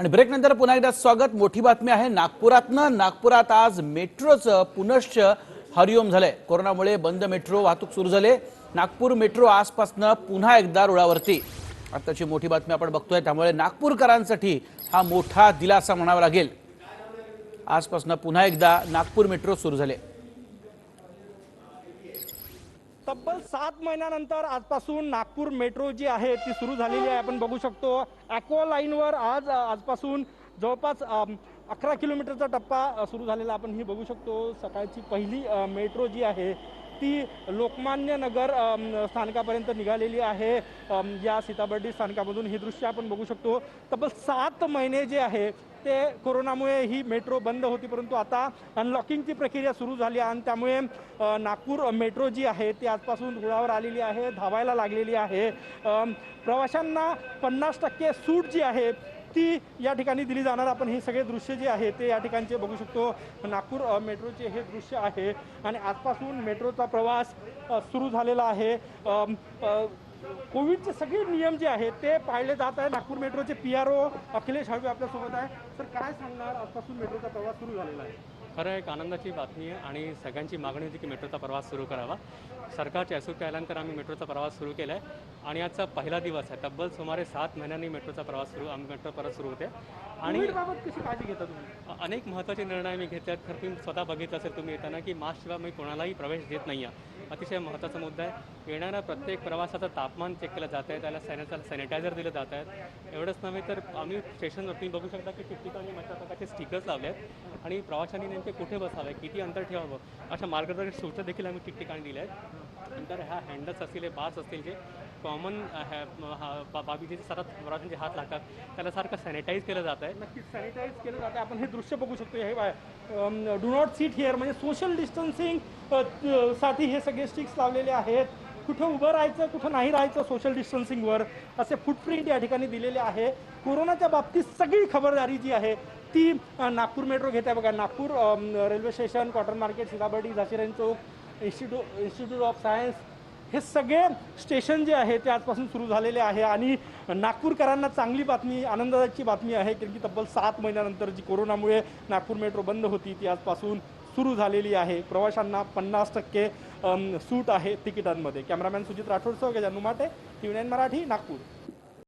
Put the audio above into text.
आणि ब्रेक नंतर पुन्हा एकदा स्वागत. मोठी बातमी आहे नागपुरातनं. नागपुरात आज मेट्रोचं पुनश्च हरिओम झालंय. कोरोनामुळे बंद मेट्रो वाहतूक सुरू झाले. नागपूर मेट्रो आजपासनं पुन्हा एकदा रुळावरती. आताची मोठी बातमी आपण बघतोय. त्यामुळे नागपूरकरांसाठी हा मोठा दिलासा म्हणावा लागेल. आजपासनं पुन्हा एकदा नागपूर मेट्रो सुरू झाले. तब्बल सात महिन्यानंतर आजपासून नागपूर मेट्रो जी आहे ती सुरू झालेली आहे. आपण बघू शकतो ॲक्वा लाईनवर आज आजपासून जवळपास अकरा किलोमीटरचा टप्पा सुरू झालेला आपण ही बघू शकतो. सकाळची पहिली मेट्रो जी आहे ती लोकमान्य नगर स्थानकापर्यंत निघालेली आहे. या सीताबर्डी स्थानकामधून हे दृश्य आपण बघू शकतो. तब्बल सात महिने जे आहे ते कोरोनामुळे ही मेट्रो बंद होती परंतु आता अनलॉकिंगची प्रक्रिया सुरू झाली आहे आणि त्यामुळे नागपूर मेट्रो जी आहे ती आजपासून रुळावर आलेली आहे धावायला लागलेली आहे. प्रवाशांना पन्नास टक्के सूट जी आहे ती या ठिकाणी दिली जाणार. आपण हे सगळे दृश्य जे आहे ते या ठिकाणचे बघू शकतो. नागपूर मेट्रोचे हे दृश्य आहे आणि आजपासून मेट्रोचा प्रवास सुरू झालेला आहे. कोविडचे सगळे नियम जे आहेत ते पाळले जात आहे नागपूर मेट्रोचे P R O Akhilesh Halve आपल्यासोबत आहे. तर काय सांगणार? आजपासून मेट्रोचा प्रवास सुरू झालेला आहे. खरं एक आनंदाची बातमी आहे आणि सगळ्यांची मागणी होती की मेट्रोचा प्रवास सुरू करावा. सरकारच्या एसओपी आल्यानंतर आम्ही मेट्रोचा प्रवास सुरू केला आहे आणि आजचा पहिला दिवस आहे. तब्बल सुमारे सात महिन्यांनी मेट्रोचा प्रवास सुरू आम्ही मेट्रो प्रवास सुरू होते. आणि कशी काळजी घेता तुम्ही? अनेक महत्त्वाचे निर्णय मी घेतले आहेत खरं तुम्ही स्वतः बघितलं असेल तुम्ही येताना की मास्कशिवाय मी कोणालाही प्रवेश देत नाही आहे अतिशय महत्त्वाचा मुद्दा आहे. येणाऱ्या प्रत्येक प्रवासाचं तापमान चेक केलं जात आहे त्याला सॅनिटा सॅनिटायझर दिलं जात आहेत एवढंच नव्हे तर आम्ही स्टेशनवर तुम्ही बघू शकता की ठिकठिकाणी मोठ्या प्रकारचे स्टिकर्स लावले आहेत आणि प्रवाशांनी नेमके कुठे बसावे किती अंतर ठेवावं अशा मार्गदर्शक सूचना देखील आम्ही ठिकठिकाणी दिल्या आहेत. नंतर ह्या हँडल्स असतील हे बार्स असतील जे कॉमन बाबीचे जे प्रवाशांचे हात लागतात त्याला सारखं सॅनिटाईज केलं जात आहे. नक्कीच सॅनिटाईज केलं जाते आपण हे दृश्य बघू शकतो. हे डू नॉट सीट हिअर म्हणजे सोशल डिस्टन्सिंगसाठी हे सगळं स्टिक्स लावलेले आहेत. कुठं उभं राहायचं कुठं नाही राहायचं सोशल डिस्टन्सिंगवर असे फुटप्रिंट या ठिकाणी दिलेले आहे. कोरोनाच्या बाबतीत सगळी खबरदारी जी आहे ती नागपूर मेट्रो घेत आहे बघा. Nagpur railway station cotton market Sitabardi Jhansi Rani Chowk institute institute of science हे सगळे स्टेशन जे आहे ते आजपासून सुरू झालेले आहे. आणि नागपूरकरांना चांगली बातमी आनंदाची बातमी आहे कारण की तब्बल सात महिन्यानंतर जी कोरोनामुळे नागपूर मेट्रो बंद होती ती आजपासून सुरू झालेली आहे. प्रवाशांना पन्नास टक्के सूट आहे तिकिटांमध्ये. Cameraman Sujit राठोडसह Gajanu Mate T V nine Marathi Nagpur.